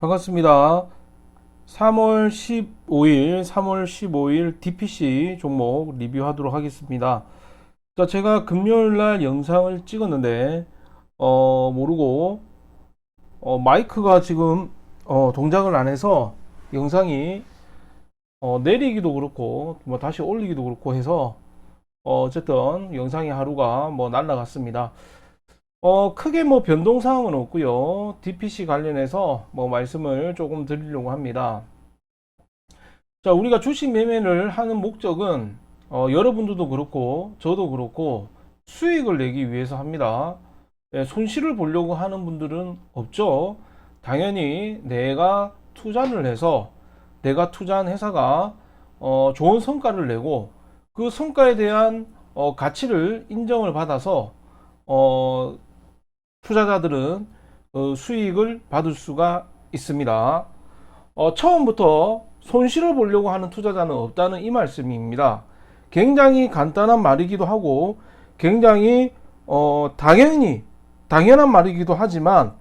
반갑습니다. 3월 15일, 3월 15일 DPC 종목 리뷰하도록 하겠습니다. 자, 제가 금요일 날 영상을 찍었는데, 어, 모르고, 어, 마이크가 지금, 어, 동작을 안 해서 영상이, 어, 내리기도 그렇고, 뭐 다시 올리기도 그렇고 해서, 어, 어쨌든 영상이 하루가 뭐 날라갔습니다. 어, 크게 뭐 변동 사항은 없고요. DPC 관련해서 뭐 말씀을 조금 드리려고 합니다. 자, 우리가 주식 매매를 하는 목적은 어, 여러분들도 그렇고 저도 그렇고 수익을 내기 위해서 합니다. 예, 손실을 보려고 하는 분들은 없죠. 당연히 내가 투자를 해서 내가 투자한 회사가 어, 좋은 성과를 내고 그 성과에 대한 어, 가치를 인정을 받아서 어, 투자자들은 어, 수익을 받을 수가 있습니다. 어, 처음부터 손실을 보려고 하는 투자자는 없다는 이 말씀입니다. 굉장히 간단한 말이기도 하고 굉장히 어, 당연히 당연한 말이기도 하지만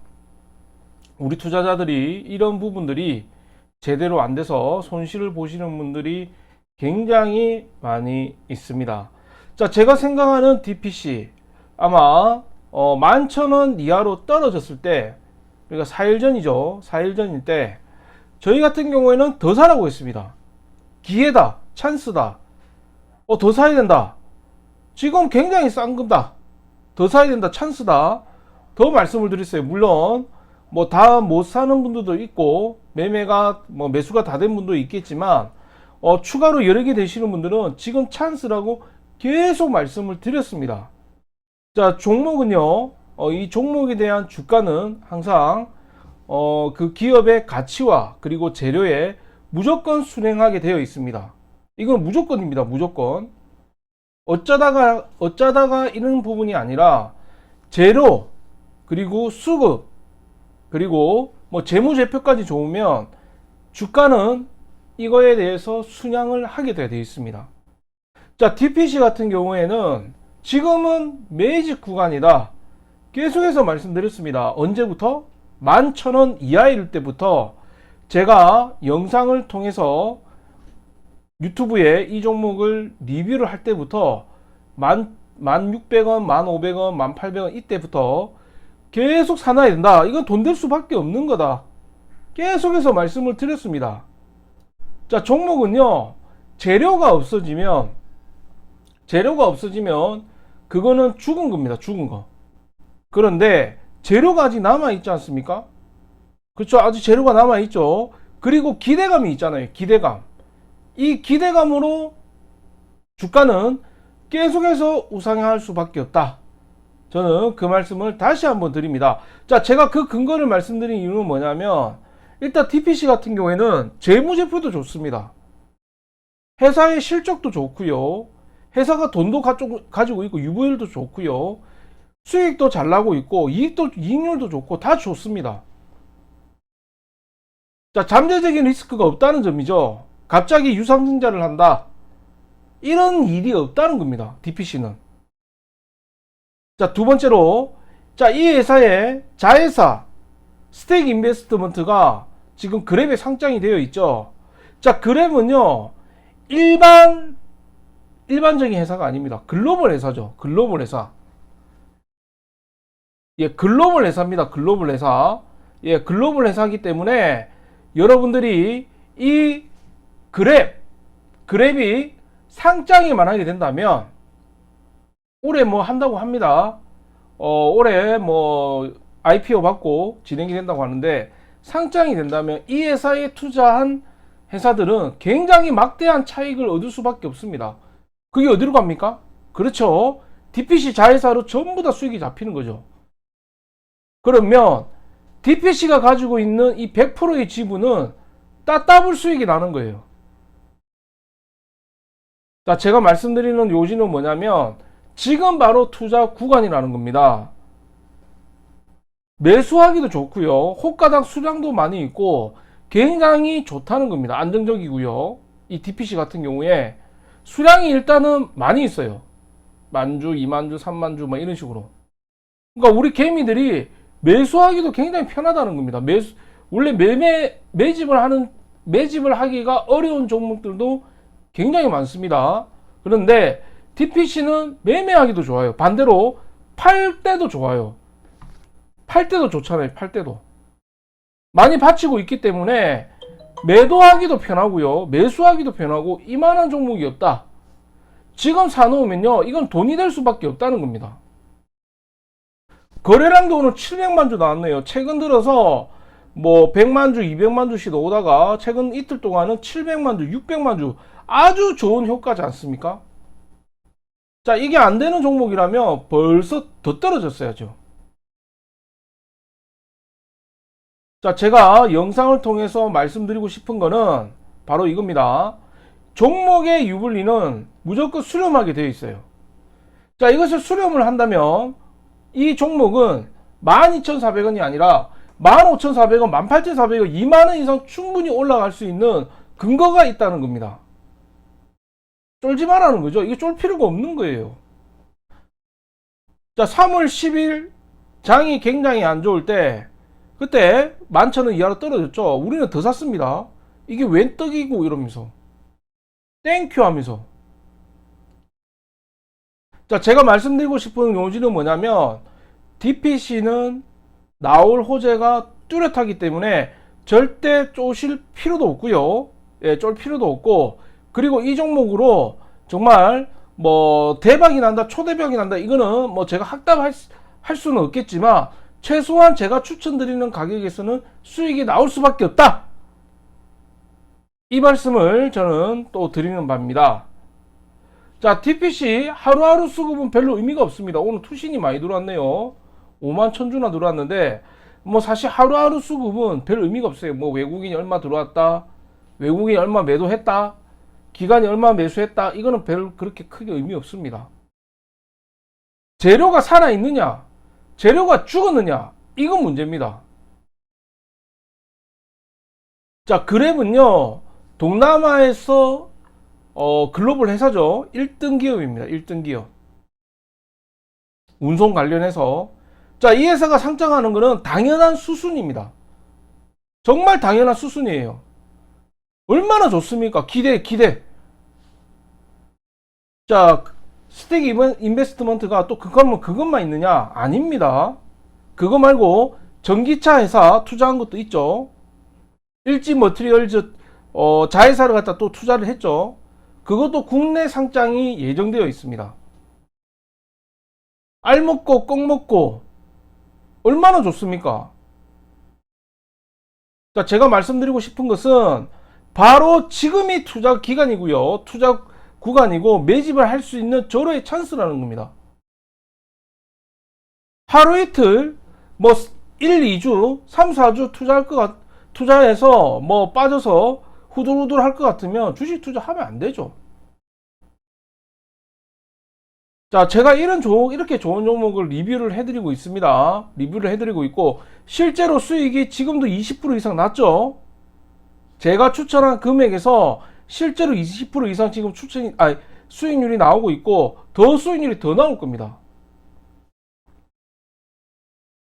우리 투자자들이 이런 부분들이 제대로 안 돼서 손실을 보시는 분들이 굉장히 많이 있습니다. 자, 제가 생각하는 DPC 아마 어, 만천원 이하로 떨어졌을 때, 그러니까 4일 전이죠. 4일 전일 때, 저희 같은 경우에는 더 사라고 했습니다. 기회다. 찬스다. 어, 더 사야 된다. 지금 굉장히 싼 겁니다. 더 사야 된다. 찬스다. 더 말씀을 드렸어요. 물론, 뭐 다 못 사는 분들도 있고, 매매가, 뭐 매수가 다 된 분도 있겠지만, 어, 추가로 여러 개 되시는 분들은 지금 찬스라고 계속 말씀을 드렸습니다. 자, 종목은요, 어, 이 종목에 대한 주가는 항상, 어, 그 기업의 가치와 그리고 재료에 무조건 순행하게 되어 있습니다. 이건 무조건입니다, 무조건. 어쩌다가, 어쩌다가 이런 부분이 아니라, 재료, 그리고 수급, 그리고 뭐 재무제표까지 좋으면 주가는 이거에 대해서 순양을 하게 되어 있습니다. 자, DPC 같은 경우에는 지금은 매직 구간이다. 계속해서 말씀드렸습니다. 언제부터? 11,000원 이하일 때부터 제가 영상을 통해서 유튜브에 이 종목을 리뷰를 할 때부터 1,600원, 1,500원, 1,800원 이때부터 계속 사놔야 된다. 이건 돈 될 수밖에 없는 거다. 계속해서 말씀을 드렸습니다. 자, 종목은요, 재료가 없어지면, 재료가 없어지면, 그거는 죽은 겁니다. 죽은 거. 그런데, 재료가 아직 남아 있지 않습니까? 그렇죠. 아직 재료가 남아 있죠. 그리고 기대감이 있잖아요. 기대감. 이 기대감으로 주가는 계속해서 우상향할 수밖에 없다. 저는 그 말씀을 다시 한번 드립니다. 자, 제가 그 근거를 말씀드린 이유는 뭐냐면, 일단 TPC 같은 경우에는 재무제표도 좋습니다. 회사의 실적도 좋고요. 회사가 돈도 가지고 있고 유보율도 좋고요. 수익도 잘 나고 있고 이익도 이익률도 좋고 다 좋습니다. 자, 잠재적인 리스크가 없다는 점이죠. 갑자기 유상증자를 한다. 이런 일이 없다는 겁니다. DPC는. 자, 두 번째로 자, 이 회사의 자회사 스테이크 인베스트먼트가 지금 그랩에 상장이 되어 있죠. 자, 그랩은요, 일반, 일반적인 회사가 아닙니다. 글로벌 회사죠. 글로벌 회사. 예, 글로벌 회사입니다. 글로벌 회사. 예, 글로벌 회사이기 때문에 여러분들이 이 그랩, 그랩이 상장이만 하게 된다면 올해 뭐 한다고 합니다. 어, 올해 뭐 IPO 받고 진행이 된다고 하는데 상장이 된다면 이 회사에 투자한 회사들은 굉장히 막대한 차익을 얻을 수밖에 없습니다. 그게 어디로 갑니까? 그렇죠. DPC 자회사로 전부 다 수익이 잡히는 거죠. 그러면 DPC가 가지고 있는 이 100%의 지분은 따따블 수익이 나는 거예요. 자, 제가 말씀드리는 요지는 뭐냐면 지금 바로 투자 구간이라는 겁니다. 매수하기도 좋고요. 호가당 수량도 많이 있고 굉장히 좋다는 겁니다. 안정적이고요. 이 DPC 같은 경우에 수량이 일단은 많이 있어요. 만주, 이만주, 삼만주 뭐 이런 식으로. 그러니까 우리 개미들이 매수하기도 굉장히 편하다는 겁니다. 매수 원래 매매 매집을 하는 매집을 하기가 어려운 종목들도 굉장히 많습니다. 그런데 DPC는 매매하기도 좋아요. 반대로 팔 때도 좋아요. 팔 때도 좋잖아요. 팔 때도. 많이 받치고 있기 때문에 매도하기도 편하고요. 매수하기도 편하고 이만한 종목이 없다. 지금 사놓으면요. 이건 돈이 될 수밖에 없다는 겁니다. 거래량도 오늘 700만 주 나왔네요. 최근 들어서 뭐 100만 주, 200만 주씩 오다가 최근 이틀 동안은 700만 주, 600만 주 아주 좋은 효과지 않습니까? 자, 이게 안 되는 종목이라면 벌써 더 떨어졌어야죠. 자, 제가 영상을 통해서 말씀드리고 싶은 거는 바로 이겁니다. 종목의 유불리는 무조건 수렴하게 되어 있어요. 자, 이것을 수렴을 한다면 이 종목은 12,400원이 아니라 15,400원, 18,400원, 2만원 이상 충분히 올라갈 수 있는 근거가 있다는 겁니다. 쫄지 말라는 거죠. 이게 쫄 필요가 없는 거예요. 자, 3월 10일 장이 굉장히 안 좋을 때 그때 만천원 이하로 떨어졌죠. 우리는 더 샀습니다. 이게 웬 떡이고 이러면서 땡큐 하면서 자 제가 말씀드리고 싶은 요지는 뭐냐면 DPC는 나올 호재가 뚜렷하기 때문에 절대 쪼실 필요도 없고요. 예, 쫄 필요도 없고 그리고 이 종목으로 정말 뭐 대박이 난다, 초대박이 난다 이거는 뭐 제가 확답할 수- 할 수는 없겠지만 최소한 제가 추천드리는 가격에서는 수익이 나올 수밖에 없다. 이 말씀을 저는 또 드리는 바입니다. 자, TPC 하루하루 수급은 별로 의미가 없습니다. 오늘 투신이 많이 들어왔네요. 5만 천주나 들어왔는데, 뭐 사실 하루하루 수급은 별 의미가 없어요. 뭐 외국인이 얼마 들어왔다, 외국인이 얼마 매도했다, 기관이 얼마 매수했다, 이거는 별 그렇게 크게 의미 없습니다. 재료가 살아있느냐, 재료가 죽었느냐, 이건 문제입니다. 자, 그랩은요, 동남아에서 어, 글로벌 회사죠. 1등 기업입니다. 1등 기업. 운송 관련해서. 자, 이 회사가 상장하는 것은 당연한 수순입니다. 정말 당연한 수순이에요. 얼마나 좋습니까? 기대, 기대. 자, 스택 인베스트먼트가 또 그것만, 그것만 있느냐? 아닙니다. 그거 말고 전기차 회사 투자한 것도 있죠. 일지 머트리얼즈 어, 자회사를 갖다 또 투자를 했죠. 그것도 국내 상장이 예정되어 있습니다. 알 먹고 꺽 먹고 얼마나 좋습니까? 자, 제가 말씀드리고 싶은 것은 바로 지금이 투자 기간이고요. 투자 구간이고 매집을 할 수 있는 절호의 찬스라는 겁니다. 하루 이틀 뭐 1, 2주, 3, 4주 투자할 것 같, 투자해서 뭐 빠져서 후들후들 할 것 같으면 주식 투자하면 안 되죠. 자, 제가 이런 종, 이렇게 좋은 종목을 리뷰를 해드리고 있습니다. 리뷰를 해드리고 있고, 실제로 수익이 지금도 20% 이상 났죠? 제가 추천한 금액에서 실제로 20% 이상 지금 추천이, 아 수익률이 나오고 있고, 더 수익률이 더 나올 겁니다.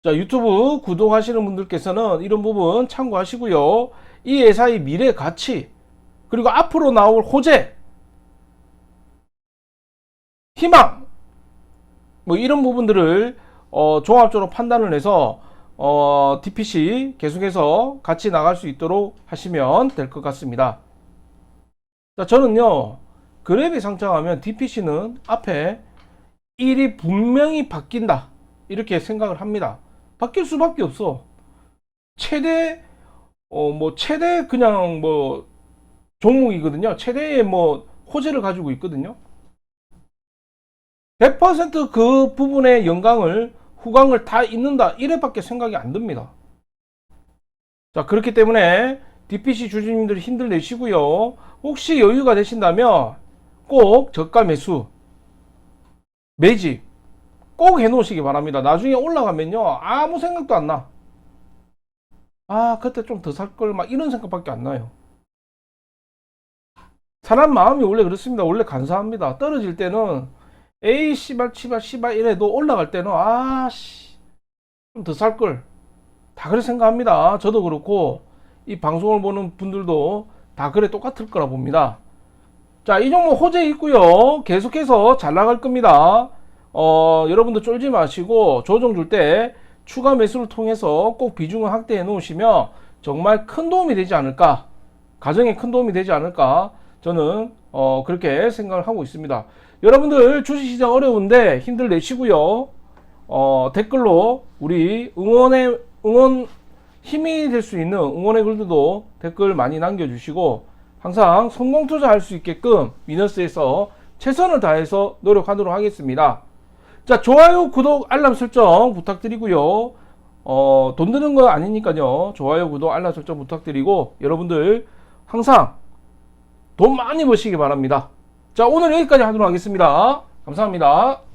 자, 유튜브 구독하시는 분들께서는 이런 부분 참고하시고요. 이 회사의 미래 가치, 그리고 앞으로 나올 호재, 희망, 뭐 이런 부분들을 어, 종합적으로 판단을 해서 어, DPC 계속해서 같이 나갈 수 있도록 하시면 될 것 같습니다. 자, 저는요, 그랩이 상장하면 DPC는 앞에 일이 분명히 바뀐다. 이렇게 생각을 합니다. 바뀔 수밖에 없어. 최대, 어, 뭐, 최대 그냥 뭐, 종목이거든요. 최대의 뭐, 호재를 가지고 있거든요. 100%그 부분의 영광을, 후광을 다 잇는다. 이래밖에 생각이 안 듭니다. 자, 그렇기 때문에 DPC 주주님들 힘들 내시고요. 혹시 여유가 되신다면 꼭 저가 매수, 매집 꼭 해놓으시기 바랍니다. 나중에 올라가면요. 아무 생각도 안 나. 아, 그때 좀 더 살 걸, 막 이런 생각밖에 안 나요. 사람 마음이 원래 그렇습니다. 원래 간사합니다. 떨어질 때는 에이, 씨발, 씨발, 씨발 이래도 올라갈 때는 아, 씨, 좀 더 살 걸. 다 그렇게 생각합니다. 저도 그렇고 이 방송을 보는 분들도 다 그래 똑같을 거라 봅니다. 자, 이 종목 호재 있고요. 계속해서 잘 나갈 겁니다. 어, 여러분들 쫄지 마시고 조정 줄 때 추가 매수를 통해서 꼭 비중을 확대해 놓으시면 정말 큰 도움이 되지 않을까. 가정에 큰 도움이 되지 않을까. 저는 어, 그렇게 생각을 하고 있습니다. 여러분들 주식시장 어려운데 힘들 내시고요. 어, 댓글로 우리 응원의 응원 힘이 될 수 있는 응원의 글들도 댓글 많이 남겨주시고 항상 성공 투자할 수 있게끔 미너스에서 최선을 다해서 노력하도록 하겠습니다. 자, 좋아요, 구독, 알람 설정 부탁드리고요. 어, 돈 드는 거 아니니까요. 좋아요, 구독, 알람 설정 부탁드리고 여러분들 항상 돈 많이 버시기 바랍니다. 자, 오늘 여기까지 하도록 하겠습니다. 감사합니다.